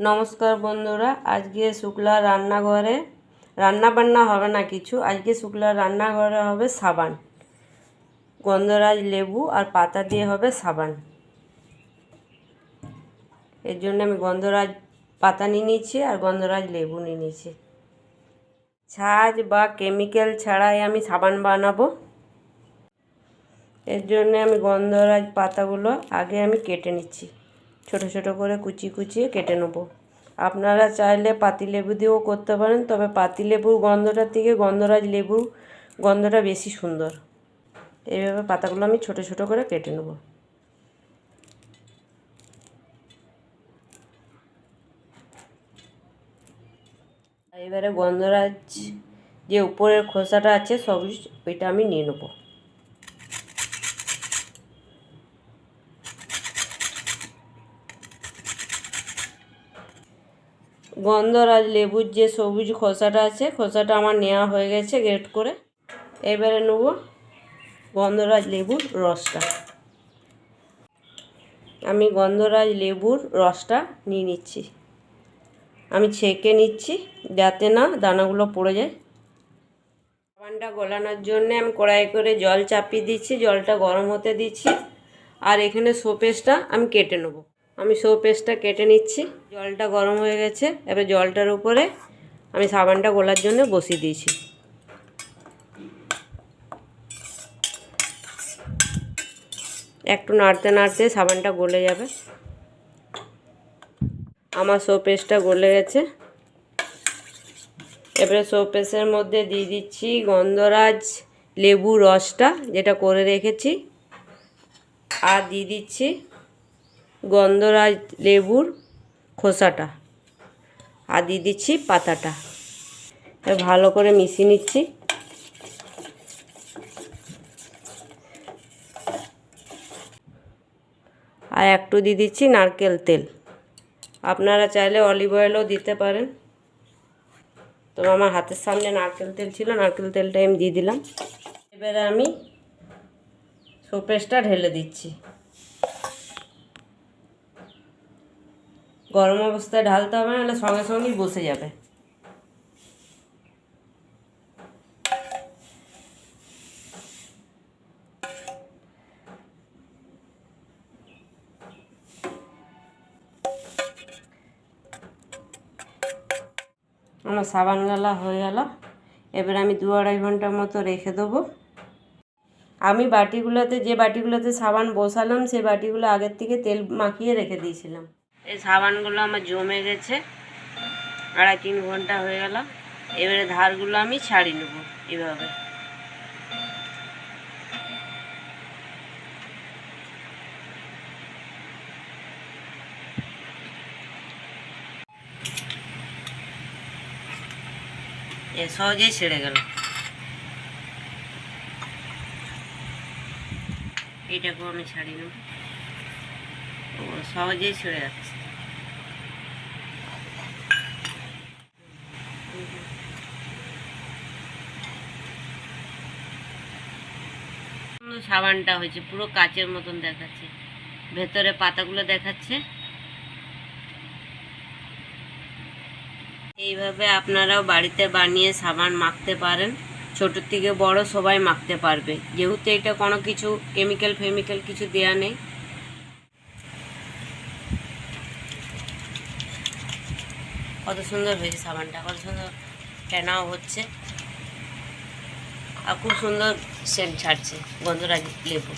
নমস্কার বন্ধুরা, আজকে শুক্লা রান্নাঘরে রান্না বান্না হবে না কিছু। আজকে শুক্লা রান্নাঘরে হবে সাবান। গন্ধরাজ লেবু আর পাতা দিয়ে হবে সাবান। এর জন্য আমি গন্ধরাজ পাতা নিয়ে নিচ্ছি আর গন্ধরাজ লেবু নিয়ে নিচ্ছি ছাজ বা কেমিক্যাল ছাড়াই আমি সাবান বানাবো। এর জন্য আমি গন্ধরাজ পাতাগুলো আগে আমি কেটে নিচ্ছি। ছোট ছোট করে কুচি কুচিয়ে কেটে নেব। আপনারা চাইলে পাতিলেবু দিয়েও করতে পারেন, তবে পাতিলেবুর গন্ধটার থেকে গন্ধরাজ লেবুর গন্ধটা বেশি সুন্দর। এইভাবে পাতাগুলো আমি ছোট ছোট করে কেটে নেব। এবারে গন্ধরাজ যে উপরের খোসাটা আছে সবুজ ওইটা আমি নিয়ে নেব। গন্ধরাজ লেবুর যে সবুজ খোসাটা আছে, খোসাটা আমার নেওয়া হয়ে গেছে গ্রেট করে। এবারে নেব গন্ধরাজ লেবুর রসটা। আমি গন্ধরাজ লেবুর রসটা নিয়ে নিচ্ছি। আমি ছেঁকে নিচ্ছি যাতে না দানাগুলো পড়ে যায়। সাবানটা গলানোর জন্য আমি কড়াই করে জল চাপিয়ে দিচ্ছি, জলটা গরম হতে দিচ্ছি। আর এখানে শোপেসটা আমি কেটে নেব। আমি শো পেস্টটা কেটে নিচ্ছি। জলটা গরম হয়ে গেছে। এবার জলটার উপরে আমি সাবানটা গোলার জন্য বসিয়ে দিয়েছি। একটু নাড়তে নাড়তে সাবানটা গলে যাবে। আমার শো পেস্টটা গলে গেছে। এবারে শো পেস্টের মধ্যে দিয়ে দিচ্ছি গন্ধরাজ লেবু রসটা, যেটা করে রেখেছি। আর দিয়ে দিচ্ছি গন্ধরাজ লেবুর খোসাটা আর দিয়ে দিচ্ছি পাতাটা। ভালো করে মিশিয়ে নিচ্ছি। আর একটু দিয়ে দিচ্ছি নারকেল তেল। আপনারা চাইলে অলিভ অয়েলও দিতে পারেন। তো আমার হাতের সামনে নারকেল তেল ছিল, নারকেল তেলটা আমি দিয়ে দিলাম। এবারে আমি সোপেসটা ঢেলে দিচ্ছি। গরম অবস্থায় ঢালতে হবে, নাহলে সঙ্গে সঙ্গেই বসে যাবে। আমার সাবান গালা হয়ে গেল। এবার আমি দু আড়াই ঘণ্টার মতো রেখে দেবো। আমি বাটিগুলোতে, যে বাটিগুলোতে সাবান বসালাম সেই বাটিগুলো আগের থেকে তেল মাখিয়ে রেখে দিয়েছিলাম। এই সাবানগুলো আমার জমে গেছে। আড়াই তিন ঘণ্টা হয়ে গেল। এবারে ধারগুলো আমি ছাড়ি নেব এভাবে। এ সহজেই ছেড়ে গেল। এইটাকেও আমি ছাড়িয়ে নেব। সহজেই ছেড়ে যাচ্ছে। সাবানটা হয়েছে, পুরো কাচের মতন দেখাচ্ছে। ভেতরে পাতাগুলো দেখাচ্ছে। এইভাবে আপনারাও বাড়িতে বানিয়ে সাবান মাখতে পারেন। ছোট থেকে বড় সবাই মাখতে পারবে। যেহেতু এটা কোনো কিছু কেমিক্যাল ফেমিক্যাল কিছু দেয়া নেই। কত সুন্দর হয়েছে সাবানটা, কত সুন্দর ফেনাও হচ্ছে। আর খুব সুন্দর সেন্ট ছাড়ছে গন্ধরাজ লেবু।